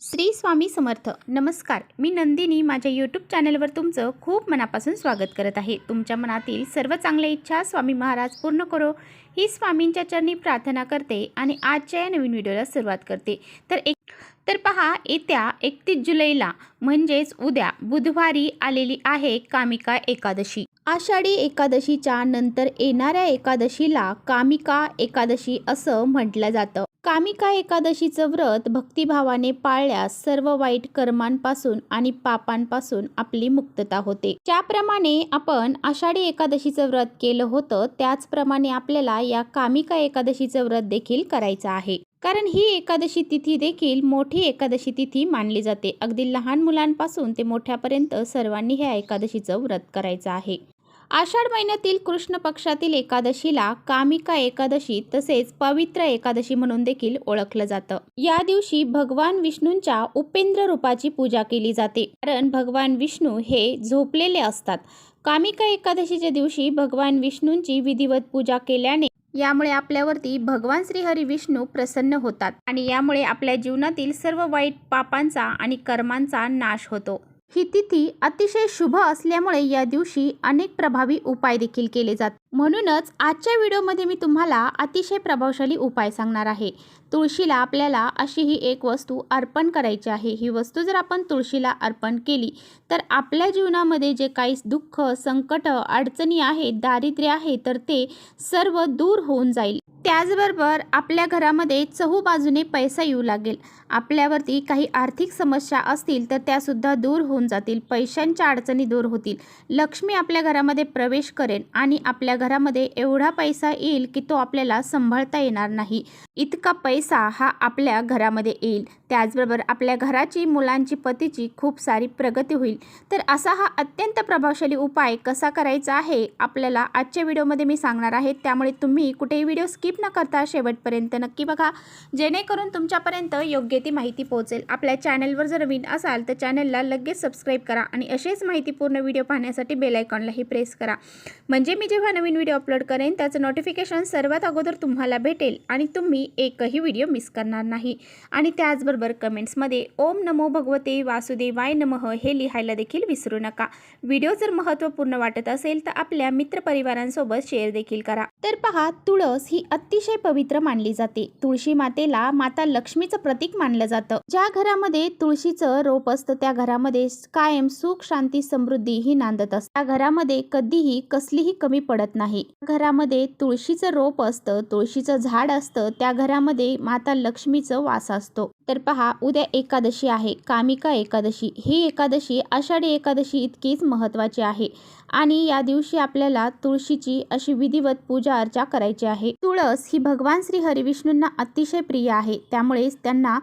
श्री स्वामी समर्थ. नमस्कार. मी नंदिनी. माझ्या यूट्यूब चॅनलवर तुमचं खूप मनापासून स्वागत करत आहे. तुमच्या मनातील सर्व चांगल्या इच्छा स्वामी महाराज पूर्ण करो. ही स्वामींच्या चरणी प्रार्थना करते आणि आजच्या या नवीन व्हिडिओला सुरुवात करते. तर एक तर पहा येत्या एकतीस जुलैला म्हणजेच उद्या बुधवारी आलेली आहे कामिका एकादशी. आषाढी एकादशीच्या नंतर येणाऱ्या एकादशीला कामिका एकादशी असं म्हटलं जातं. कामिका एकादशीचं व्रत भक्तिभावाने पाळल्यास सर्व वाईट कर्मांपासून आणि पापांपासून आपली मुक्तता होते. ज्याप्रमाणे आपण आषाढी एकादशीचं व्रत केलं होतं त्याचप्रमाणे आपल्याला या कामिका एकादशीचं व्रत देखील करायचं आहे. कारण ही एकादशी तिथी देखील मोठी एकादशी तिथी मानली जाते. अगदी लहान मुलांपासून ते मोठ्यापर्यंत सर्वांनी ह्या एकादशीचं व्रत करायचं आहे. आषाढ महिन्यातील कृष्ण पक्षातील एकादशीला कामिका एकादशी तसेच पवित्र एकादशी म्हणून देखील ओळखलं जातं. या दिवशी भगवान विष्णूंच्या उपेंद्र रूपाची पूजा केली जाते. कारण भगवान विष्णू हे झोपलेले असतात. कामिका एकादशीच्या दिवशी भगवान विष्णूंची विधिवत पूजा केल्याने यामुळे आपल्यावरती भगवान श्रीहरी विष्णू प्रसन्न होतात आणि यामुळे आपल्या जीवनातील सर्व वाईट पापांचा आणि कर्मांचा नाश होतो. ही तिथी अतिशय शुभ असल्यामुळे या दिवशी अनेक प्रभावी उपाय देखील केले जातात म्हणूनच आजच्या व्हिडिओमध्ये मी तुम्हाला अतिशय प्रभावशाली उपाय सांगणार आहे. तुळशीला आपल्याला अशी ही एक वस्तू अर्पण करायची आहे. ही वस्तू जर आपण तुळशीला अर्पण केली तर आपल्या जीवनामध्ये जे काही दुःख संकट अडचणी आहेत दारिद्र्य आहे तर ते सर्व दूर होऊन जाईल. त्याचबरोबर आपल्या घरामध्ये चहू बाजूने पैसा येऊ लागेल. आपल्यावरती काही आर्थिक समस्या असतील तर त्यासुद्धा दूर होऊन जातील. पैशांच्या अडचणी दूर होतील. लक्ष्मी आपल्या घरामध्ये प्रवेश करेल आणि आपल्या घरामध्ये एवढा पैसा येईल की तो आपल्याला सांभाळता येणार नाही. इतका पैसा हा आपल्या घरामध्ये येईल. त्याचबरोबर आपल्या घराची मुलांची पतीची खूप सारी प्रगती होईल. तर असा हा अत्यंत प्रभावशाली उपाय कसा करायचा आहे आपल्याला आजच्या व्हिडिओमध्ये मी सांगणार आहे. त्यामुळे तुम्ही कुठेही व्हिडिओ स्किप न करता शेवटपर्यंत नक्की बघा. जेणेकरून तुमच्यापर्यंत योग्य ती माहिती पोहोचेल. आपल्या चॅनलवर जर नवीन असाल तर चॅनलला लगेच सबस्क्राईब करा आणि असेच माहितीपूर्ण व्हिडिओ पाहण्यासाठी बेलायकॉनलाही प्रेस करा. म्हणजे मी जेव्हा नवीन व्हिडिओ अपलोड करेन त्याचं नोटिफिकेशन सर्वात अगोदर तुम्हाला भेटेल आणि तुम्ही एकही व्हिडिओ मिस करणार नाही. आणि त्याचबरोबर कमेंट्समध्ये ओम नमो भगवते वासुदेवाय नमः हे लिहायला देखील विसरू नका. व्हिडिओ जर महत्त्वपूर्ण वाटत असेल तर आपल्या मित्रपरिवारांसोबत शेअर देखील करा. तर पहा तुळस ही अतिशय पवित्र मानली जाते. तुळशी मातेला माता लक्ष्मीचं प्रतीक मानलं जातं. ज्या घरामध्ये तुळशीचं रोप असतं त्या घरामध्ये कायम सुख शांती समृद्धी ही नांदत असते. त्या घरामध्ये कधीही कसलीही कमी पडत नाही नाही. घरामध्ये तुळशीचं रोप असतं तुळशीचं झाड असतं त्या घरामध्ये माता लक्ष्मीचं वास असतो. तर पहा उद्या एकादशी आहे कामिका एकादशी. ही एकादशी आषाढी एकादशी इतकीच महत्त्वाची आहे. आणि या दिवशी आपल्याला तुळशीची अशी विधिवत पूजा अर्चा करायची आहे. तुळस ही भगवान श्री हरिविष्णूंना अतिशय प्रिय आहे. त्यामुळेच त्यांना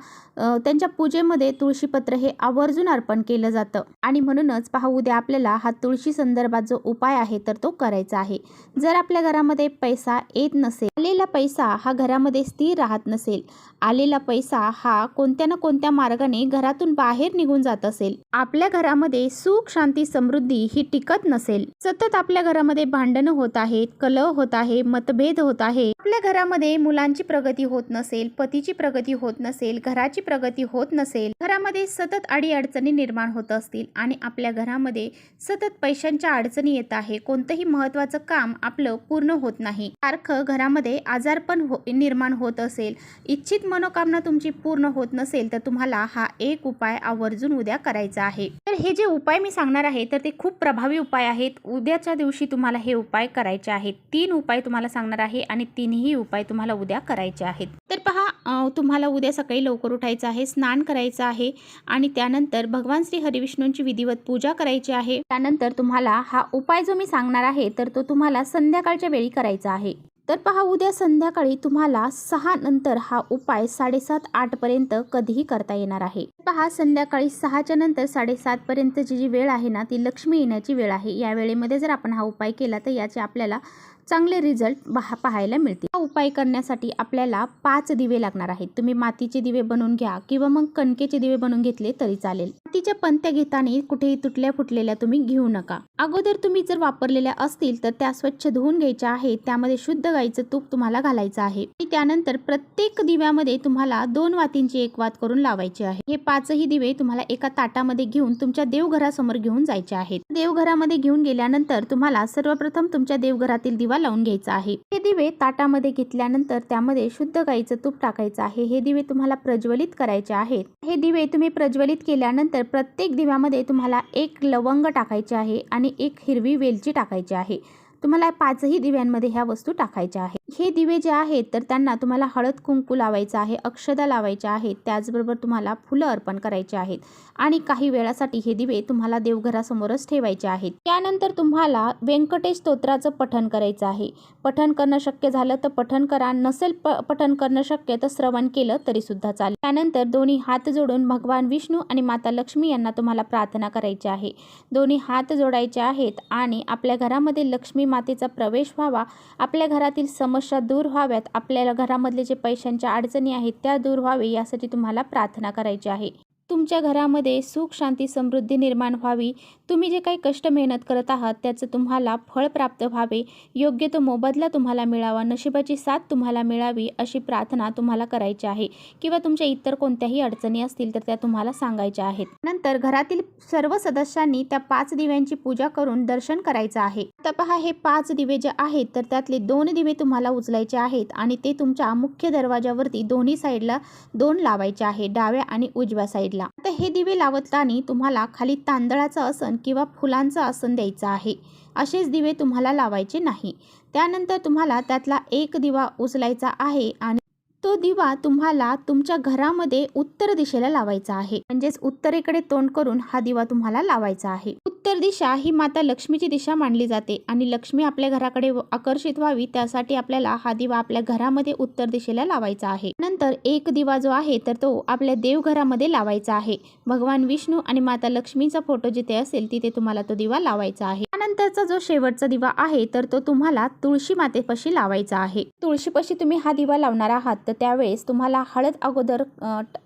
त्यांच्या पूजेमध्ये तुळशीपत्र हे आवर्जून अर्पण केलं जातं. आणि म्हणूनच पहा उद्या आपल्याला हा तुळशी संदर्भात जो उपाय आहे तर तो करायचा आहे. जर आपल्या घरामध्ये पैसा येत नसेल आलेला पैसा हा घरामध्ये स्थिर राहत नसेल आलेला पैसा हा कोणत्या ना कोणत्या मार्गाने घरातून बाहेर निघून जात असेल आपल्या घरामध्ये सुख शांती समृद्धी ही टिकत नसेल सतत आपल्या घरामध्ये भांडणं होत आहेत कलह होत आहे मतभेद होत आहे. आपल्या घरामध्ये मुलांची प्रगती होत नसेल पतीची प्रगती होत नसेल घराची प्रगती होत नसेल घरामध्ये सतत अडी अडचणी निर्माण होत असतील आणि आपल्या घरामध्ये सतत पैशांच्या अडचणी येत आहे कोणतंही महत्वाचं काम आपलं पूर्ण होत नाही. सारखं घरामध्ये आजारपण हो निर्माण होत असेल. इच्छित मनोकामना तुमची पूर्ण होत नसेल तर तुम्हाला हा एक उपाय आवर्जून उद्या करायचा आहे. तर हे जे उपाय मी सांगणार आहे तर ते खूप प्रभावी उपाय आहे. आहेत. उद्याच्या दिवशी तुम्हाला हे उपाय करायचे आहेत. तीन उपाय तुम्हाला सांगणार आहे आणि तीनही उपाय तुम्हाला उद्या करायचे आहेत. तर पहा तुम्हाला उद्या सकाळी लवकर उठायचं आहे स्नान करायचं आहे आणि त्यानंतर भगवान श्री हरिविष्णूंची विधिवत पूजा करायची आहे. त्यानंतर तुम्हाला हा उपाय जो मी सांगणार आहे तर तो तुम्हाला संध्याकाळच्या वेळी करायचा आहे. तर पहा उद्या संध्याकाळी तुम्हाला सहा नंतर हा उपाय साडेसात आठ पर्यंत कधीही करता येणार आहे. पहा संध्याकाळी सहाच्या नंतर साडेसातपर्यंतची जी वेळ आहे ना ती लक्ष्मी येण्याची वेळ आहे. या वेळेमध्ये जर आपण हा उपाय केला तर याचे आपल्याला चांगले रिझल्ट पाहायला मिळतील. हा उपाय करण्यासाठी आपल्याला पाच दिवे लागणार आहेत. तुम्ही मातीचे दिवे बनवून घ्या किंवा मग कणकेचे दिवे बनवून घेतले तरी चालेल. मातीच्या पंत्या घेताना कुठेही तुटल्या फुटलेल्या तुम्ही घेऊ नका. अगोदर तुम्ही जर वापरलेल्या असतील तर त्या स्वच्छ धुवून घ्यायच्या आहेत. त्यामध्ये शुद्ध गाईचं तूप तुम्हाला घालायचं आहे. त्यानंतर प्रत्येक दिव्यामध्ये तुम्हाला दोन वातींची एक वात करून लावायची आहे. हे पाचही दिवे तुम्हाला एका ताटामध्ये घेऊन तुमच्या देवघरासमोर घेऊन जायचे आहेत. देवघरामध्ये घेऊन गेल्यानंतर तुम्हाला सर्वप्रथम तुमच्या देवघरातील दिवा लावून घ्यायचा आहे. हे दिवे ताटामध्ये घेतल्यानंतर त्यामध्ये शुद्ध गाईचं तूप टाकायचं आहे. हे दिवे तुम्हाला प्रज्वलित करायचे आहेत. हे दिवे तुम्ही प्रज्वलित केल्यानंतर प्रत्येक दिव्यामध्ये तुम्हाला एक लवंग टाकायचे आहे आणि एक हिरवी वेलची टाकायची आहे. तुम्हाला पाचही दिव्यांमध्ये ह्या वस्तू टाकायच्या आहेत. हे दिवे जे आहेत तर त्यांना तुम्हाला हळद कुंकू लावायचं आहे अक्षदा लावायच्या आहेत त्याचबरोबर तुम्हाला फुलं अर्पण करायचे आहेत आणि काही वेळासाठी हे दिवे तुम्हाला देवघरासमोरच ठेवायचे आहेत. त्यानंतर तुम्हाला व्यंकटेश स्तोत्राचं पठण करायचं आहे. पठण करणं शक्य झालं तर पठण करा नसेल प पठण करणं शक्य तर श्रवण केलं तरी सुद्धा चालेल. त्यानंतर दोन्ही हात जोडून भगवान विष्णू आणि माता लक्ष्मी यांना तुम्हाला प्रार्थना करायची आहे. दोन्ही हात जोडायचे आहेत आणि आपल्या घरामध्ये लक्ष्मी मातेचा प्रवेश व्हावा. आपल्या घरातील समस्या दूर व्हाव्यात. आपल्याला घरामधले जे पैशांच्या अडचणी आहेत त्या दूर व्हावे यासाठी तुम्हाला प्रार्थना करायची आहे. तुमच्या घरामध्ये सुख शांती समृद्धी निर्माण व्हावी. तुम्ही जे काही कष्ट मेहनत करत आहात त्याचं तुम्हाला फळ प्राप्त व्हावे. योग्य तो मोबदला तुम्हाला मिळावा. नशिबाची साथ तुम्हाला मिळावी अशी प्रार्थना तुम्हाला करायची आहे. किंवा तुमच्या इतर कोणत्याही अडचणी असतील तर त्या तुम्हाला सांगायच्या आहेत. नंतर घरातील सर्व सदस्यांनी त्या पाच दिव्यांची पूजा करून दर्शन करायचं आहे. आता पहा हे पाच दिवे जे आहेत तर त्यातले दोन दिवे तुम्हाला उचलायचे आहेत आणि ते तुमच्या मुख्य दरवाजावरती दोन्ही साईडला दोन लावायचे आहे. डाव्या आणि उजव्या साईडला. आता हे दिवे लावताना तुम्हाला खाली तांदळाचं आसन किंवा फुलांचं आसन द्यायचं आहे. असेच दिवे तुम्हाला लावायचे नाही. त्यानंतर तुम्हाला त्यातला एक दिवा उचलायचा आहे आणि तो दिवा तुम्हाला तुमच्या घरामध्ये उत्तर दिशेला लावायचा आहे. म्हणजेच उत्तरेकडे तोंड करून हा दिवा तुम्हाला लावायचा आहे. उत्तर दिशा ही माता लक्ष्मीची दिशा मानली जाते आणि लक्ष्मी आपल्या घराकडे आकर्षित व्हावी त्यासाठी आपल्याला हा दिवा आपल्या घरामध्ये उत्तर दिशेला लावायचा आहे. नंतर एक दिवा जो आहे तर तो आपल्या देवघरामध्ये लावायचा आहे. भगवान विष्णू आणि माता लक्ष्मीचा फोटो जिथे असेल तिथे तुम्हाला तो दिवा लावायचा आहे. त्यानंतरचा जो शेवटचा दिवा आहे तर तो तुम्हाला तुळशी मातेपाशी लावायचा आहे. तुळशीपाशी तुम्ही हा दिवा लावणार आहात तर त्यावेळेस तुम्हाला हळद अगोदर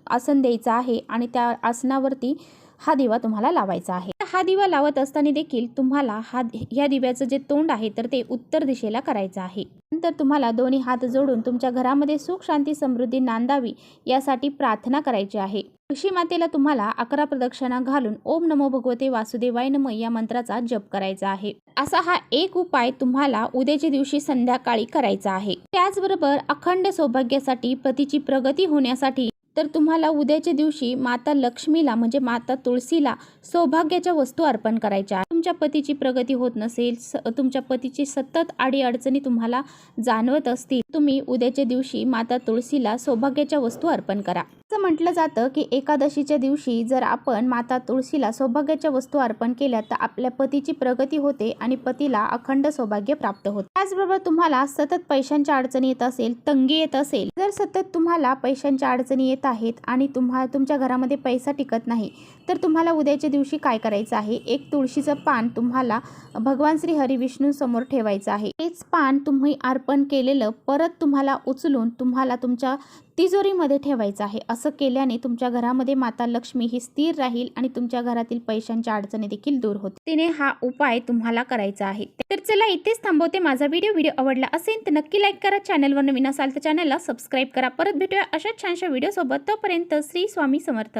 आसन द्यायचं आहे आणि त्या आसनावरती हा दिवा तुम्हाला लावायचा आहे. हा दिवा लावत असताना देखील तुम्हाला हा ह्या दिव्याचं जे तोंड आहे तर ते उत्तर दिशेला करायचं आहे. त्यानंतर तुम्हाला दोन्ही हात जोडून तुमच्या घरामध्ये सुख शांती समृद्धी नांदावी यासाठी प्रार्थना करायची आहे. ऋषी मातेला तुम्हाला अकरा प्रदक्षिणा घालून ओम नमो भगवते वासुदेवाय नम या मंत्राचा जप करायचा आहे. असा हा एक उपाय तुम्हाला उद्याच्या दिवशी संध्याकाळी करायचा आहे. त्याचबरोबर अखंड सौभाग्यासाठी पतीची प्रगती होण्यासाठी तर तुम्हाला उद्याच्या दिवशी माता लक्ष्मीला म्हणजे माता तुळशीला सौभाग्याच्या वस्तू अर्पण करायच्या तुमच्या पतीची प्रगती होत नसेल स तुमच्या पतीची सतत आडी अडचणी तुम्हाला जाणवत असतील तुम्ही उद्याच्या दिवशी माता तुळशीला सौभाग्याच्या वस्तू अर्पण करा. असं म्हटलं जातं की एकादशीच्या दिवशी जर आपण माता तुळशीला सौभाग्याच्या वस्तू अर्पण केल्या तर आपल्या पतीची प्रगती होते आणि पतीला अखंड सौभाग्य प्राप्त होते. त्याचबरोबर तुम्हाला सतत पैशांच्या अडचणी येत असेल तंगी येत असेल जर सतत तुम्हाला पैशांच्या अडचणी येत आहेत आणि तुम्हा तुमच्या घरामध्ये पैसा टिकत नाही तर तुम्हाला उद्याच्या दिवशी काय करायचं आहे? एक तुळशीचं पान तुम्हाला भगवान श्री हरीविष्णू समोर ठेवायचं आहे. तेच पान तुम्ही अर्पण केलेलं परत तुम्हाला उचलून तुम्हाला तुमच्या तिजोरीमध्ये ठेवायचं आहे. असं केल्याने तुमच्या घरामध्ये माता लक्ष्मी ही स्थिर राहील आणि तुमच्या घरातील पैशांच्या अडचणी देखील दूर होते तिने हा उपाय तुम्हाला करायचा आहे. तर चला इथेच थांबवते. माझा व्हिडिओ व्हिडिओ आवडला असेल तर नक्की लाईक करा. चॅनलवर नवीन असाल तर चॅनलला सबस्क्राईब करा. परत भेटूया अशाच छानशा व्हिडिओसोबत. तोपर्यंत श्री स्वामी समर्थ.